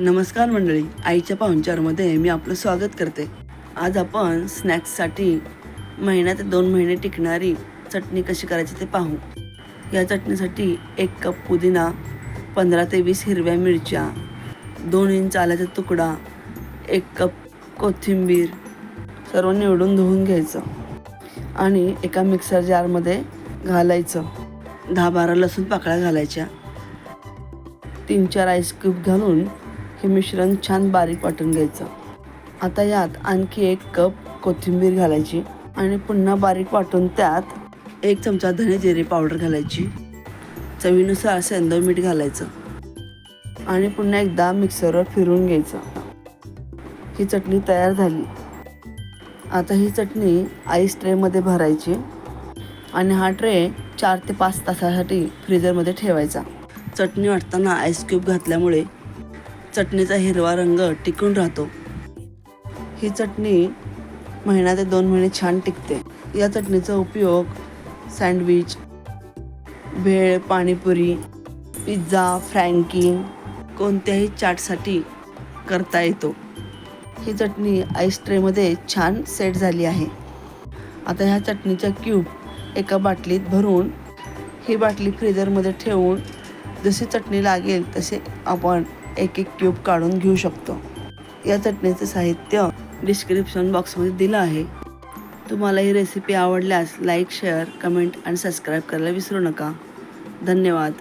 नमस्कार मंडळी आईच्या पाहुणचारमध्ये मी आपलं स्वागत करते. आज आपण स्नॅक्ससाठी महिन्यात ते दोन महिने टिकणारी चटणी कशी करायची ते पाहू. या चटणीसाठी एक कप पुदिना पंधरा ते वीस हिरव्या मिरच्या दोन इंच आल्याचा तुकडा एक कप कोथिंबीर सर्व निवडून धुवून घ्यायचं आणि एका मिक्सर जारमध्ये घालायचं. दहा बारा लसूण पाकळ्या घालायच्या. तीन चार आईस क्यूब घालून हे मिश्रण छान बारीक वाटून घ्यायचं. आता यात आणखी एक कप कोथिंबीर घालायची आणि पुन्हा बारीक वाटून त्यात एक चमचा धने जिरे पावडर घालायची. चवीनुसार सेंदव मीठ घालायचं आणि पुन्हा एकदा मिक्सरवर फिरून घ्यायचं. ही चटणी तयार झाली. आता ही चटणी आईस ट्रेमध्ये भरायची आणि हा ट्रे चार ते पाच तासासाठी फ्रीजरमध्ये ठेवायचा. चटणी वाटताना आईस क्यूब घातल्यामुळे चटणीचा हिरवा रंग टिकून राहतो. ही चटणी महिना ते दोन महिने छान टिकते. या चटणीचा उपयोग सँडविच भेळ पाणीपुरी पिझ्झा फ्रँकिंग कोणत्याही चाटसाठी करता येतो. ही चटणी आईस ट्रेमध्ये छान सेट झाली आहे. आता ह्या चटणीच्या क्यूब एका बाटलीत भरून ही बाटली फ्रीजरमध्ये ठेवून जशी चटणी लागेल तसे आपण एक एक क्यूब काढून घेऊ शकतो. या चटणीचं साहित्य डिस्क्रिप्शन बॉक्समध्ये दिलं आहे. तुम्हाला ही रेसिपी आवडल्यास लाईक शेअर कमेंट आणि सबस्क्राईब करायला विसरू नका. धन्यवाद.